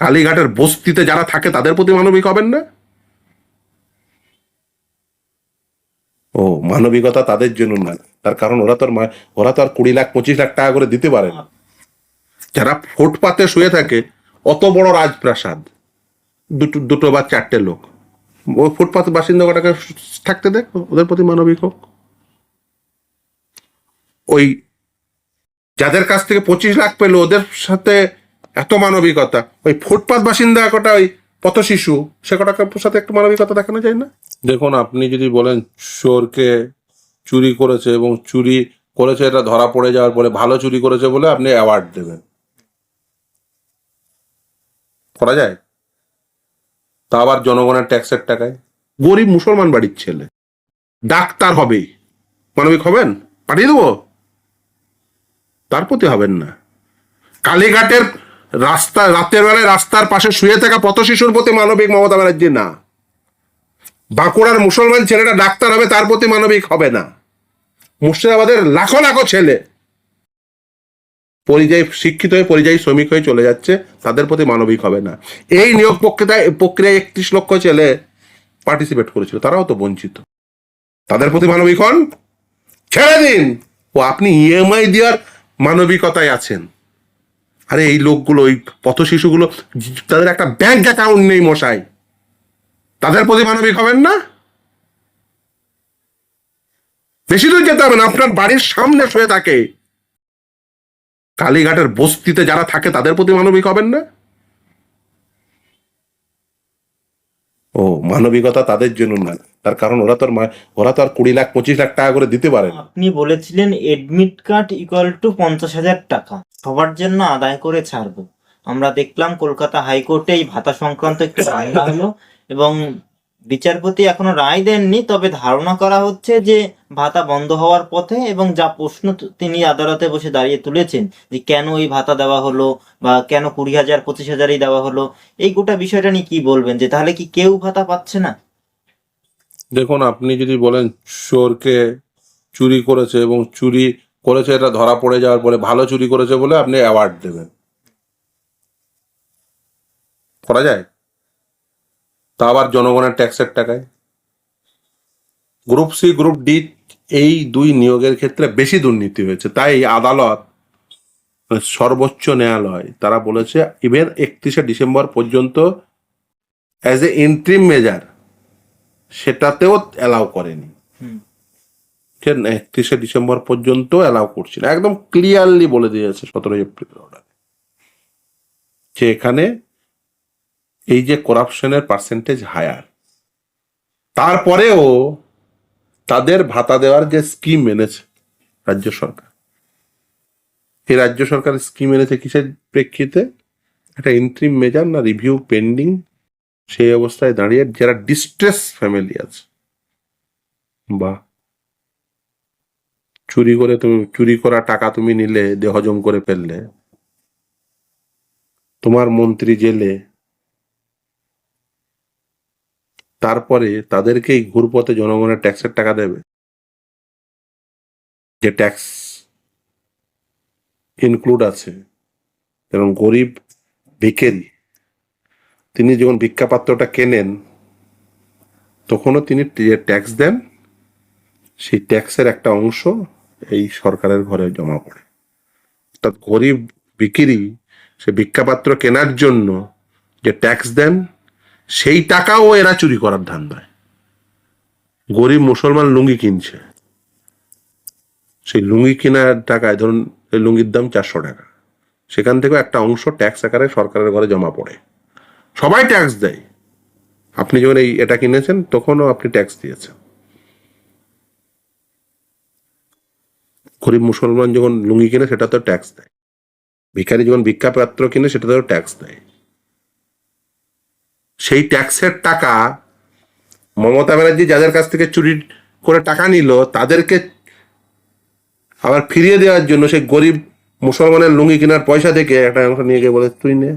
কালীঘাটের বস্তিতে যারা থাকে, তাদের প্রতি মানবিক হবেন না? ও, মানবিকতা তাদের জন্য না তার কারণ ওরা তো ওরা তো আর কুড়ি লাখ, পঁচিশ লাখ টাকা করে দিতে পারে না। যারা ফুটপাতে শুয়ে থাকে, অত বড় রাজপ্রাসাদ, দুটো দুটো বা চারটে লোক। ওই ফুটপাত বাসিন্দা কটাকে থাকতে দেখ, ওদের প্রতি মানবিক হোক। ওই যাদের কাছ থেকে পঁচিশ লাখ পেল, ওদের সাথে এত মানবিকতা। ওই ফুটপাত বাসিন্দা কটা ওই পথ শিশু সে কটাকে সাথে একটু মানবিকতা দেখানো যায় না? দেখুন আপনি যদি বলেন চোরকে চুরি করেছে এবং চুরি করেছে এটা ধরা পড়ে যাওয়ার পরে ভালো চুরি করেছে বলে আপনি অ্যাওয়ার্ড দেবেন। করা যায়? তা আবার জনগণের ট্যাক্সের টাকায়? গরিব মুসলমান বাড়ির ছেলে। ডাক্তার হবে। মানবিক হবেন? পাঠিয়ে দেবো? তার প্রতি হবেন না। কালীঘাটের রাস্তা, রাতের বেলায় রাস্তার পাশে শুয়ে থাকা পথ শিশুর প্রতি মানবিক মমতা ব্যানার্জি না। বাঁকুড়ার মুসলমান ছেলেটা ডাক্তার হবে, তার প্রতি মানবিক হবে না। মুর্শিদাবাদের লাখো লাখো ছেলে পরিযায়ী, শিক্ষিত হয়ে পরিযায়ী শ্রমিক হয়ে চলে যাচ্ছে, তাদের প্রতি মানবিক হবে না। এই নিয়োগ প্রক্রিয়ায় প্রক্রিয়ায় একত্রিশ লক্ষ ছেলে পার্টিসিপেট করেছিল, তারাও তো বঞ্চিত। তাদের প্রতি মানবিক হন, ছেড়ে দিন। ও আপনি ইএমআই দেওয়ার মানবিকতায় আছেন। আরে এই লোকগুলো ওই পথ শিশুগুলো, তাদের একটা ব্যাংক অ্যাকাউন্ট নেই মশাই। তাদের প্রতি মানবিক হবেন না? বেশি দূর যেতে হবে না, আপনার বাড়ির সামনে শুয়ে থাকে। কালীঘাটের বস্তিতে যারা থাকে, তাদের প্রতি মানবিক হবেন না? ও, মানবিকতা তাদের জন্য না তার কারণ ওরা তো ওরা তো আর কুড়ি লাখ, পঁচিশ লাখ টাকা করে দিতে পারে আপনি বলেছিলেন এডমিট কার্ড ইকুয়াল টু পঞ্চাশ হাজার টাকা। সবার জন্য আদায় করে ছাড়বো। আমরা দেখলাম কলকাতা হাইকোর্টে এই ভাতা সংক্রান্ত একটি রায় হলো এবং বিচারপতি এখনও রায় দেননি, তবে ধারণা করা হচ্ছে যে ভাতা বন্ধ হওয়ার পথে এবং যা প্রশ্ন তিনি আদালতে বসে দাঁড়িয়ে তুলেছেন যে কেন এই ভাতা দেওয়া হলো বা কেন কুড়ি হাজার, পঁচিশ হাজারই দেওয়া হলো, এই গোটা বিষয়টা নিয়ে কি বলবেন? যে তাহলে কি কেউ ভাতা পাচ্ছে না? দেখুন, আপনি যদি বলেন চোরকে চুরি করেছে এবং চুরি করেছে, এটা ধরা পড়ে যাওয়ার পরে ভালো চুরি করেছে বলে আপনি অ্যাওয়ার্ড দেবেন। করা যায়? তা আবার জনগণের ট্যাক্সের টাকায়। গ্রুপ সি গ্রুপ ডি এই দুই নিয়োগের ক্ষেত্রে বেশি দুর্নীতি হয়েছে। তাই আদালত মানে সর্বোচ্চ ন্যায়ালয় তারা বলেছে ইভেন একত্রিশে ডিসেম্বর পর্যন্ত অ্যাজ এ ইন্ট্রিম মেজার সেটাতেও অ্যালাউ করেনি। একত্রিশে ডিসেম্বর পর্যন্ত অ্যালাউ করছিল। একদম ক্লিয়ারলি বলে দিয়েছে সতেরোই এপ্রিল অর্ডার যে এখানে এই যে করাপশনের পার্সেন্টেজ হায়ার তারপরেও তাদের ভাতা দেওয়ার যে স্কিম এনেছে রাজ্য সরকার এই রাজ্য সরকার স্কিম এনেছে কিসের প্রেক্ষিতে? একটা ইন্ট্রিম মেজার না রিভিউ পেন্ডিং সেই অবস্থায় দাঁড়িয়ে যারা ডিস্ট্রেস ফ্যামিলি আছে, বা চুরি করে তুমি, চুরি করা টাকা তুমি নিলে, দেহজম করে ফেললে, তোমার মন্ত্রী জেলে তারপরে তাদেরকেই ঘুরপথে জনগণের ট্যাক্সের টাকা দেবে। যে ট্যাক্স ইনক্লুড আছে এবং গরিব ভিকেরি তিনি যখন ভিক্ষাপাত্রটা কেনেন, তখনও তিনি যে ট্যাক্স দেন, সেই ট্যাক্সের একটা অংশ এই সরকারের ঘরে জমা পড়ে। অর্থাৎ গরিব বিক্রি সে ভিক্ষাপাত্র কেনার জন্য যে ট্যাক্স দেন সেই টাকাও এরা চুরি করার ধান্দায়। গরিব মুসলমান লুঙ্গি কিনছে। সেই লুঙ্গি কেনার টাকায় ধরুন, এই লুঙ্গির দাম চারশো টাকা। সেখান থেকেও একটা অংশ ট্যাক্স আকারে সরকারের ঘরে জমা পড়ে। সবাই ট্যাক্স দেয়। আপনি যখন এই এটা কিনেছেন, তখনও আপনি ট্যাক্স দিয়েছেন। গরিব মুসলমান যখন লুঙ্গি কিনে, সেটা তো ট্যাক্স দেয়। ভিখারি যখন ভিক্ষাপাত্র কিনে সেটাতেও ট্যাক্স দেয়। সেই ট্যাক্সের টাকা মমতা ব্যানার্জি যাদের কাছ থেকে চুরি করে টাকা নিল, তাদেরকে আবার ফিরিয়ে দেওয়ার জন্য সেই গরিব মুসলমানের লুঙ্গি কেনার পয়সা থেকে একটা অংশ নিয়ে গিয়ে বলে, তুই নে।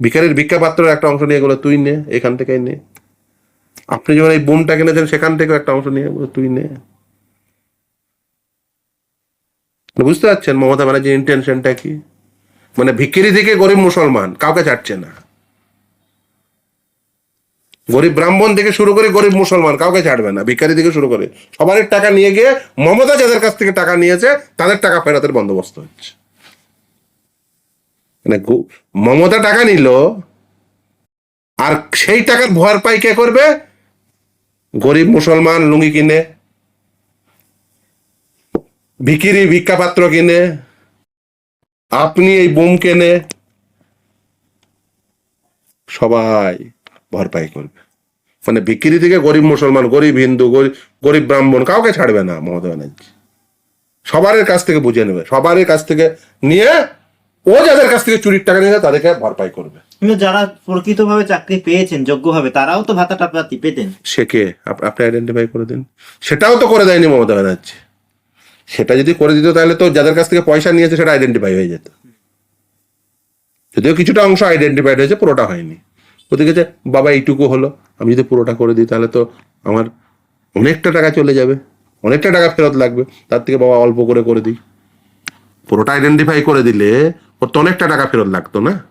ভিখারির ভিক্ষাপাত্রের একটা অংশ নিয়ে গেলো, তুই নে, এখান থেকেই নে। আপনি যখন এই বোমটা কিনেছেন, সেখান থেকেও একটা অংশ নিয়ে বলে তুই নে। বুঝতে পারছেন মমতা ব্যানার্জির ইন্টেনশনটা কি? মানে ভিকিরি থেকে গরিব মুসলমান, কাউকে ছাড়ছে না। গরিব ব্রাহ্মণ থেকে শুরু করে গরিব মুসলমান, কাউকে ছাড়বে না, ভিখারি থেকে শুরু করে। সবার টাকা নিয়ে গিয়ে মমতা যাদের কাছ থেকে টাকা নিয়েছে, তাদের টাকা ফেরতের বন্দোবস্ত হচ্ছে। মানে মমতা টাকা নিল, আর সেই টাকার ভর পাই কে করবে? গরিব মুসলমান লুঙ্গি কিনে ভিকিরি ভিক্ষাপাত্র কিনে, আপনি এই বুম কেনে, সবাই ভরপাই করবে। মানে বিক্রি থেকে গরিব মুসলমান গরিব হিন্দু গরিব ব্রাহ্মণ কাউকে ছাড়বে না মমতা ব্যানার্জি। সবার কাছ থেকে বুঝে নেবে সবার কাছ থেকে নিয়ে ও যাদের কাছ থেকে চুরির টাকা নিয়ে তাদেরকে ভরপাই করবে। কিন্তু যারা প্রকৃতভাবে চাকরি পেয়েছেন যোগ্যভাবে তারাও তো ভাতা টাপাতি পেতেন। সে কে? আপনি আইডেন্টিফাই করে দিন। সেটাও তো করে দেয়নি মমতা ব্যানার্জি। সেটা যদি করে দিত তাহলে তো যাদের কাছ থেকে পয়সা নিয়েছে সেটা আইডেন্টিফাই হয়ে যেত। যদিও কিছুটা অংশ আইডেন্টিফাইড হয়েছে পুরোটা হয়নি। ওদিকে যে বাবা, এইটুকু হলো। আমি যদি পুরোটা করে দিই, তাহলে তো আমার অনেকটা টাকা চলে যাবে। অনেকটা টাকা ফেরত লাগবে। তার থেকে বাবা অল্প করে করে দিই। পুরোটা আইডেন্টিফাই করে দিলে ওর তো অনেকটা টাকা ফেরত লাগতো না?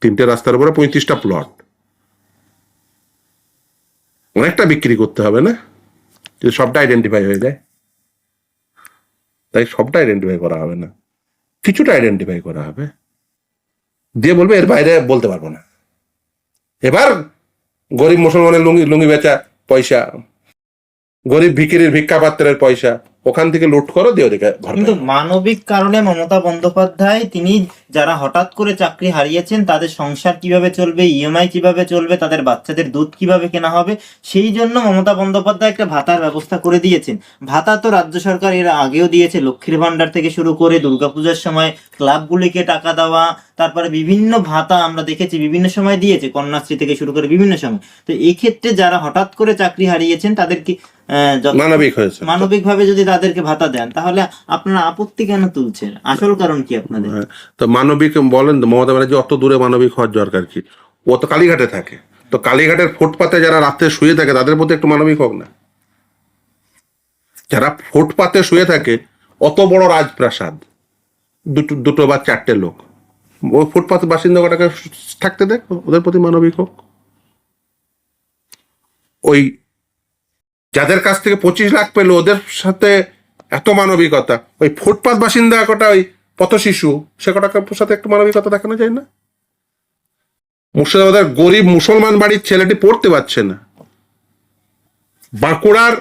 তিনটে রাস্তার উপরে পঁয়ত্রিশটা প্লট অনেকটা বিক্রি করতে হবে না? যদি সবটা আইডেন্টিফাই হয়ে যায়। তাই সবটা আইডেন্টিফাই করা হবে না। কিছুটা আইডেন্টিফাই করা হবে। দিয়ে বলবে, এর বাইরে বলতে পারব না। এবার গরিব মুসলমানের লুঙ্গি লুঙ্গি বেচা পয়সা গরিব ভিকিরির ভিক্ষা পাত্রের পয়সা ওখান থেকে লুট করো দিয়ে ওদিকে কিন্তু মানবিক কারণে মমতা বন্দ্যোপাধ্যায় তিনি যারা হঠাৎ করে চাকরি হারিয়েছেন তাদের সংসার কীভাবে চলবে ইএমআই কীভাবে চলবে তাদের বাচ্চাদের দুধ কীভাবে কেনা হবে সেই জন্য মমতা বন্দ্যোপাধ্যায় একটা ভাতার ব্যবস্থা করে দিয়েছেন। ভাতা তো রাজ্য সরকার এর আগেও দিয়েছে লক্ষ্মীর ভান্ডার থেকে শুরু করে দুর্গাপূজার সময় ক্লাবগুলিকে টাকা দেওয়া তারপরে বিভিন্ন ভাতা আমরা দেখেছি বিভিন্ন সময় দিয়েছে কন্যাশ্রী থেকে শুরু করে বিভিন্ন সময়। তো এই ক্ষেত্রে যারা হঠাৎ করে চাকরি হারিয়েছেন তাদেরকে মানবিক হয়েছে। মানবিকভাবে যদি তাদেরকে ভাতা দেন তাহলে আপনারা আপত্তি কেন তুলছেন? আসল কারণ কি আপনাদের? হ্যাঁ, তো মানবিক বলেন মমতা ব্যানার্জি অত দূরে মানবিক হওয়ার দরকার কি? ও তো কালীঘাটে থাকে। তো কালীঘাটের ফুটপাতে যারা রাত্রে শুয়ে থাকে, তাদের প্রতি একটু মানবিক হোক না। যারা ফুটপাতে শুয়ে থাকে, অত বড় রাজপ্রাসাদ, দুটো দুটো বা চারটে লোক। ওই ফুটপাত বাসিন্দা কটাকে থাকতে দেখ, ওদের প্রতি মানবিক হোক। ওই যাদের কাছ থেকে পঁচিশ লাখ পেল, ওদের সাথে এত মানবিকতা। ওই ফুটপাত বাসিন্দা কটা ওই পথ শিশু, সে কটাকে সাথে একটু মানবিকতা দেখানো যায় না? মুর্শিদাবাদের গরিব মুসলমান বাড়ির ছেলেটি পড়তে পারছে না। বাঁকুড়ার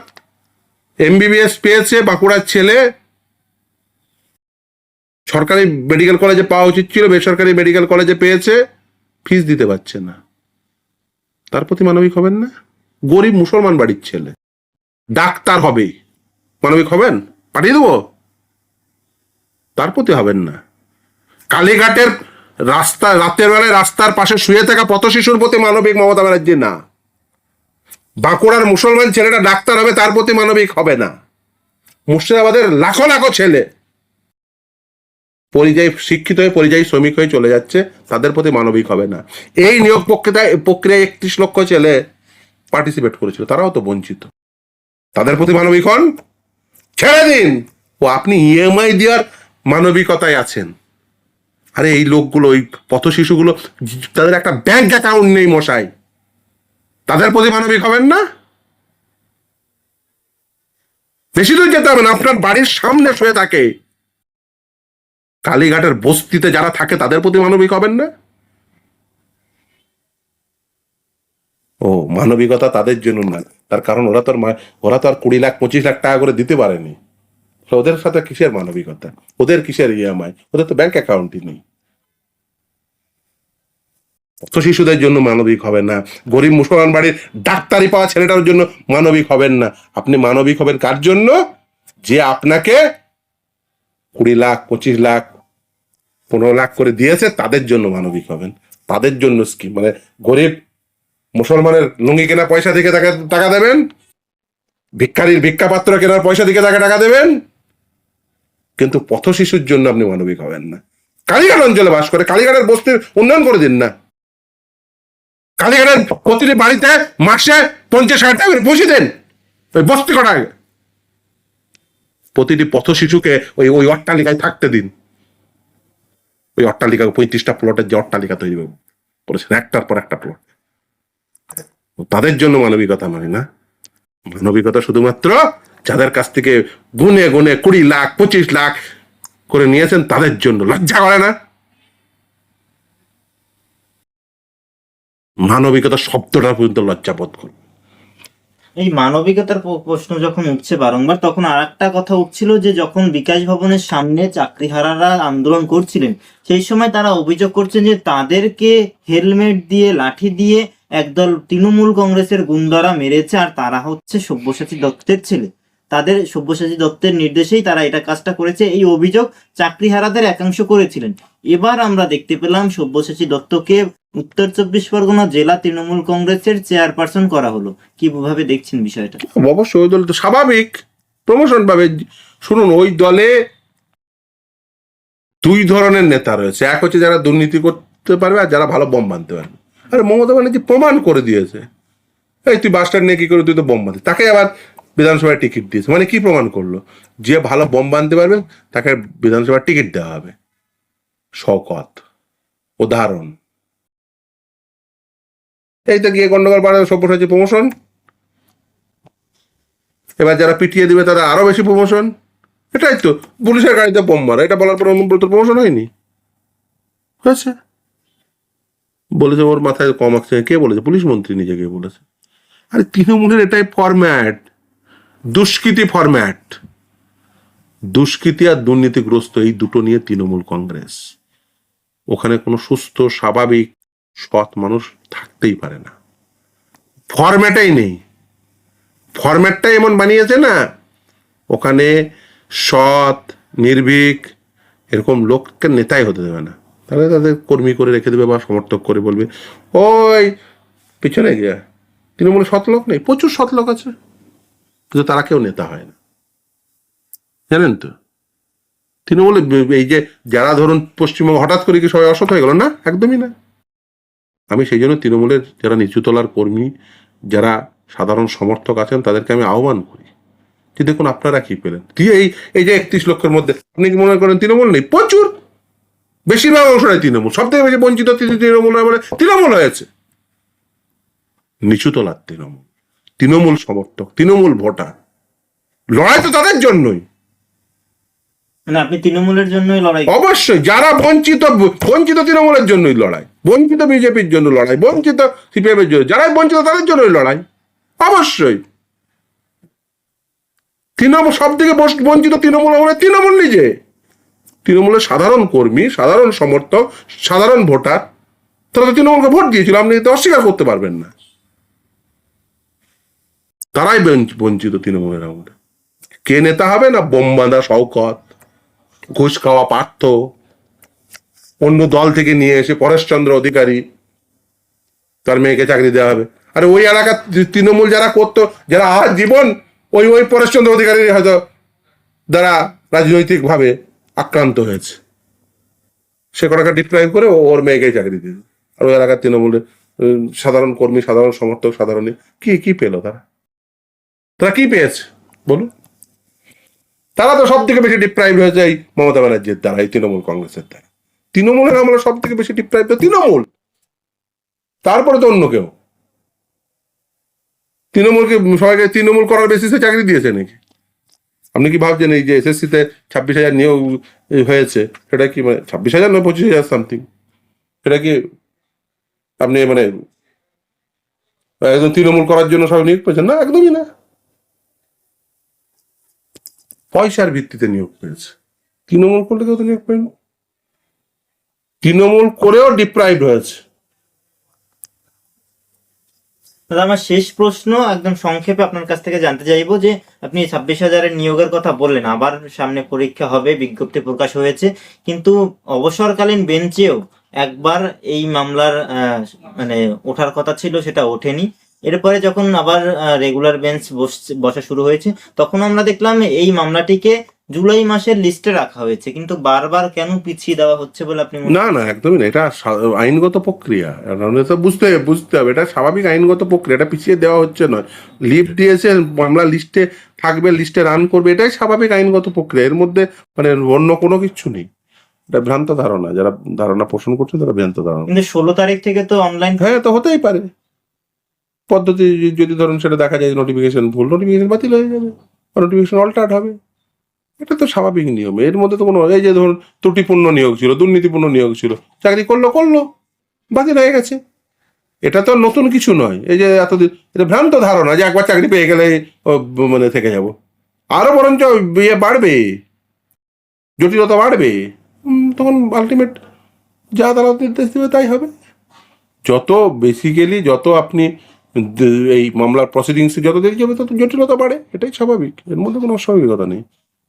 এমবিবিএস পেয়েছে, বাঁকুড়ার ছেলে। সরকারি মেডিকেল কলেজে পাওয়া উচিত ছিল, বেসরকারি মেডিকেল কলেজে পেয়েছে, ফিস দিতে পারছে না। তার প্রতি মানবিক হবেন না? গরিব মুসলমান বাড়ির ছেলে। ডাক্তার হবে। মানবিক হবেন? পাঠিয়ে দেবো? তার প্রতি হবেন না। কালীঘাটের রাস্তা, রাতের বেলায় রাস্তার পাশে শুয়ে থাকা পথ শিশুর প্রতি মানবিক মমতা ব্যানার্জি না। বাঁকুড়ার মুসলমান ছেলেটা ডাক্তার হবে, তার প্রতি মানবিক হবে না। মুর্শিদাবাদের লাখো লাখো ছেলে পরিযায়ী, শিক্ষিত হয়ে পরিযায়ী শ্রমিক হয়ে চলে যাচ্ছে, তাদের প্রতি মানবিক হবে না। এই নিয়োগ প্রক্রিয়ায় প্রক্রিয়ায় একত্রিশ লক্ষ ছেলে পার্টিসিপেট করেছিল, তারাও তো বঞ্চিত। তাদের প্রতি মানবিক হন, ছেড়ে দিন। ও আপনি ইএমআই দেওয়ার মানবিকতায় আছেন। আরে, এই লোকগুলো ওই পথ শিশুগুলো তাদের একটা ব্যাংক অ্যাকাউন্ট নেই মশাই। তাদের প্রতি মানবিক হবেন না? বেশি দূর যেতে হবে না, আপনার বাড়ির সামনে শুয়ে থাকে। কালীঘাটের বস্তিতে যারা থাকে, তাদের প্রতি মানবিক হবেন না? ও, মানবিকতা তাদের জন্য না তার কারণ ওরা তো ওরা তো আর কুড়ি লাখ, পঁচিশ লাখ টাকা করে দিতে পারেনি। ওদের সাথে কিসের মানবিকতা? ওদের কিসের ইএমআই ওদের তো ব্যাংক অ্যাকাউন্টই নেই। অত শিশুদের জন্য মানবিক হবেন না। গরিব মুসলমান বাড়ির ডাক্তারি পাওয়া ছেলেটার জন্য মানবিক হবেন না। আপনি মানবিক হবেন কার জন্য? যে আপনাকে কুড়ি লাখ, পঁচিশ লাখ, পনেরো লাখ করে দিয়েছে, তাদের জন্য মানবিক হবেন। তাদের জন্য স্কিম মানে গরিব মুসলমানের লুঙ্গি কেনা পয়সা থেকে তাকে টাকা দেবেন? ভিক্ষারির ভিক্ষাপাত্র কেনার পয়সা থেকে তাকে টাকা দেবেন? কিন্তু পথ শিশুর জন্য আপনি মানবিক হবেন না। কালীঘাট অঞ্চলে বাস করে, কালীঘাটের বস্তির উন্নয়ন করে দিন না। কালীঘাটের প্রতিটি বাড়িতে মাসে পঞ্চাশ হাজার টাকা পৌঁছে দেন, ওই বস্তি কটা প্রতিটি পথ শিশুকে ওই ওই অট্টালিকায় থাকতে দিন। ওই অট্টালিকা পঁয়ত্রিশটা প্লটের যে অট্টালিকা তৈরি করেছেন, একটার পর একটা প্লট তাদের জন্য মানবিকতা মানে না? মানবিকতা শুধুমাত্র যাদের কাছ থেকে গুনে গুনে কুড়ি লাখ, পঁচিশ লাখ করে নিয়েছেন, তাদের জন্য লজ্জা করে না? মানবিকতা শব্দটা পর্যন্ত লজ্জা বোধ করে এই মানবিকতার প্রশ্ন যখন উঠছে বারংবার, তখন আর একটা কথা উঠছিল যে যখন বিকাশ ভবনের সামনে চাকরিহারারা আন্দোলন করছিলেন, সেই সময় তারা অভিযোগ করছেন যে তাদেরকে হেলমেট দিয়ে, লাঠি দিয়ে একদল তৃণমূল কংগ্রেসের গুন্ডারা মেরেছে আর তারা হচ্ছে সব্যসাচী দত্তের ছেলে। তাদের সব্যসাচী দত্তের নির্দেশেই তারা এটা কাজটা করেছে। এই অভিযোগ চাকরিহারাদের একাংশ করেছিলেন। এবার আমরা দেখতে পেলাম সব্যসাচী দত্তকে উত্তর চব্বিশ পরগনা জেলা তৃণমূল কংগ্রেসের চেয়ারপারসন করা হলো। কীভাবে দেখছেন বিষয়টা? অবশ্যই ওই দল তো স্বাভাবিক। প্রমোশন পাবে। শুনুন, ওই দলে দুই ধরনের নেতা রয়েছে। এক হচ্ছে যারা দুর্নীতি করতে পারবে আর যারা ভালো বোম বানতে পারবে। আরে মমতা ব্যানার্জি প্রমাণ করে দিয়েছে। এই তুই বাস স্ট্যান্ড নিয়ে কি করে তুই তো বোম বাঁধি তাকে আবার বিধানসভায় টিকিট দিয়েছে। মানে কি প্রমাণ করল? যে ভালো বোম বানতে পারবে, তাকে বিধানসভার টিকিট দেওয়া হবে। শওকত। উদাহরণ। এই তো গিয়ে গন্ডগোল সভ্য হচ্ছে প্রমোশন এবার যারা পিটিয়ে দিবে, তারা আরও বেশি প্রমোশন এটাই তো, পুলিশের গাড়িতে বোম মারা। এটা বলার পর অনুব্রত প্রমোশন হয়নি। হয়েছে বলেছে ওর মাথায় কম আসছে কে বলেছে? পুলিশ মন্ত্রী নিজেকে বলেছে। আরে তৃণমূলের এটাই ফরম্যাট দুষ্কৃতি ফরম্যাট দুষ্কৃতি আর দুর্নীতিগ্রস্ত এই দুটো নিয়ে তৃণমূল কংগ্রেস। ওখানে কোনো সুস্থ, স্বাভাবিক, সৎ মানুষ থাকতেই পারে না। ফরম্যাটেই নেই। ফরম্যাটটা এমন বানিয়েছে না, ওখানে সৎ, নির্ভীক, এরকম লোককে নেতাই হতে দেবে না। তাহলে তাদের কর্মী করে রেখে দেবে বা সমর্থক করে বলবে, ওই, পিছনে গিয়া। তৃণমূলে সৎ লোক নেই, প্রচুর সৎ লোক আছে। কিন্তু তারা কেউ নেতা হয় না। জানেন তো? তৃণমূলে এই যে যারা ধরুন পশ্চিমবঙ্গ, হঠাৎ করে কি সবাই অসৎ হয়ে গেল? না, একদমই না। আমি সেই জন্য তৃণমূলের যারা নিচুতলার কর্মী, যারা সাধারণ সমর্থক আছেন, তাদেরকে আমি আহ্বান করি যে দেখুন আপনারা কি পেলেন। কি এই এই যে একত্রিশ লক্ষের মধ্যে, আপনি কি মনে করেন তৃণমূল নেই? প্রচুর। বেশিরভাগ অংশটাই তৃণমূল। সব থেকে বেশি বঞ্চিত তৃণমূল তৃণমূল হয়েছে। নিচুতলার তৃণমূল। তৃণমূল সমর্থক তৃণমূল ভোটার। লড়াই তো তাদের জন্যই। মানে আপনি তৃণমূলের জন্যই লড়াই অবশ্যই যারা বঞ্চিত বঞ্চিত তৃণমূলের জন্যই লড়াই। বঞ্চিত বিজেপির জন্য লড়াই বঞ্চিত সিপিএম এর জন্য যারাই বঞ্চিত তাদের জন্যই লড়াই। অবশ্যই। তৃণমূল সব থেকে বঞ্চিত তৃণমূল হলে তৃণমূল নিজে। তৃণমূলের সাধারণ কর্মী সাধারণ সমর্থক সাধারণ ভোটার তারা তো তৃণমূলকে ভোট দিয়েছিল আপনি তো অস্বীকার করতে পারবেন না। তারাই বঞ্চ- বঞ্চিত তৃণমূলের আমলে। কে নেতা হবে না বোমবাঁধা শওকত, ঘুষ খাওয়া পার্থ, অন্য দল থেকে নিয়ে এসে পরেশচন্দ্র অধিকারী, তার মেয়েকে চাকরি দেওয়া হবে। আরে ওই এলাকার তৃণমূল যারা করতো, যারা আজ জীবন ওই ওই পরেশচন্দ্র অধিকারী হয়তো দ্বারা রাজনৈতিকভাবে আক্রান্ত হয়েছে। সে কটাকে ডিপ্রাইভ করে ওর মেয়েকে চাকরি দিয়ে আর ওই এলাকার তৃণমূলের সাধারণ কর্মী, সাধারণ সমর্থক, সাধারণ কি কি পেল তারা? তারা কি পেয়েছে? বলুন। তারা তো সব থেকে বেশি ডিপ্রাইভ হয়েছে এই মমতা ব্যানার্জির দ্বারা, এই তৃণমূল কংগ্রেসের দ্বারা। তৃণমূলের আমলে সব থেকে বেশি ডিপ্রাইভ তৃণমূল। তারপরে তো অন্য কেউ। তৃণমূলকে, সবাইকে তৃণমূল করার বেসিসে চাকরি দিয়েছে নাকি? আপনি কি ভাবছেন এই যে এসএসসি তে ছাব্বিশ হাজার নিয়োগ হয়েছে? সেটা কি মানে ছাব্বিশ হাজার নয়, পঁচিশ হাজার সামথিং সেটা কি আপনি মানে একদম তৃণমূল করার জন্য সবাই নিয়োগ পেয়েছেন? না, একদমই না। পয়সার ভিত্তিতে নিয়োগ পেয়েছে। তৃণমূল করলে কেউ তো নিয়োগ পায়নি তৃণমূল করেও ডিপ্রাইভ হয়েছে। আমার শেষ প্রশ্ন, একদম সংক্ষেপে আপনার কাছ থেকে জানতে চাইব যে, আপনি ছাব্বিশ হাজারের নিয়োগের কথা বললেন, আবার সামনে পরীক্ষা হবে, বিজ্ঞপ্তি প্রকাশ হয়েছে। কিন্তু অবসরকালীন বেঞ্চেও একবার এই মামলার মানে ওঠার কথা ছিল, সেটা ওঠেনি। এরপরে যখন আবার রেগুলার বেঞ্চ বসা শুরু হয়েছে তখন আমরা দেখলাম এই মামলাটিকে জুলাই মাসের লিস্টে রাখা হয়েছে। কিন্তু বারবার কেন পিছিয়ে দেওয়া হচ্ছে বলে আপনি না না একদমই না এটা আইনগত প্রক্রিয়া। তো বুঝতে বুঝতে হবে এটা স্বাভাবিক আইনগত প্রক্রিয়া এটা পিছিয়ে দেওয়া হচ্ছে নয়। লিভ দিয়েছে মামলা লিস্টে থাকবে লিস্টে রান করবে এটাই স্বাভাবিক আইনগত প্রক্রিয়া। এর মধ্যে মানে অন্য কোনো কিছু নেই। এটা ভ্রান্ত ধারণা যারা ধারণা পোষণ করছে তারা ভ্রান্ত ধারণা। কিন্তু ষোলো তারিখ থেকে তো অনলাইন হ্যাঁ তো হতেই পারে। পদ্ধতি যদি ধরুন সেটা দেখা যায় নোটিফিকেশন ভুল নোটিফিকেশন বাতিল হয়ে যাবে নোটিফিকেশন অল্টার্ড হবে। এটা তো স্বাভাবিক নিয়ম। এর মধ্যে তো কোনো এই যে ধরুন ত্রুটিপূর্ণ নিয়োগ ছিল, দুর্নীতিপূর্ণ নিয়োগ ছিল, চাকরি করল করল, বাতিল হয়ে গেছে। এটা তো নতুন কিছু নয়। এই যে এতদিন এটা ভ্রান্ত ধারণা যে একবার চাকরি পেয়ে গেলে মানে থেকে যাব। আরও বরঞ্চ ইয়ে বাড়বে, জটিলতা বাড়বে। তখন আলটিমেট যা আদালত নির্দেশ দেবে তাই হবে। যত বেসিক্যালি যত আপনি এই মামলার প্রসিডিংসে যত দেরি যাবে তত জটিলতা বাড়ে, এটাই স্বাভাবিক। এর মধ্যে কোনো অস্বাভাবিকতা নেই।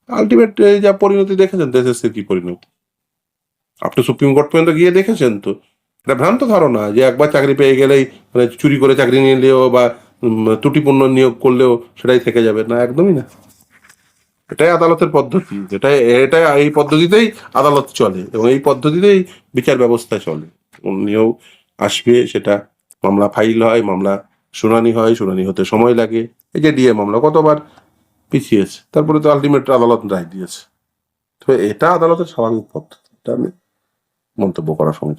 আলটিমেট যা পরিণতি দেখেছেন দেশের কি পরিণতি? আপনি সুপ্রিম কোর্ট পর্যন্ত গিয়ে দেখেছেন তো? এটা ভ্রান্ত ধারণা যে একবার চাকরি পেয়ে গেলেই মানে চুরি করে চাকরি নিলেও বা ত্রুটিপূর্ণ নিয়োগ করলেও সেটাই থেকে যাবে। না, একদমই না। এটাই আদালতের পদ্ধতি। এটাই এটাই, এই পদ্ধতিতেই আদালত চলে এবং এই পদ্ধতিতেই বিচার ব্যবস্থা চলে। নিয়োগ আসবে, সেটা মামলা ফাইল হয়, মামলা শুনানি হয়, শুনানি হতে সময় লাগে। এই যে ডিএ মামলা, কতবার পিছিয়েছে? তারপরে তো আলটিমেট আদালত রায় দিয়েছে। তো এটা আদালতের স্বাভাবিক পথ, এটা আমি মন্তব্য করার সময়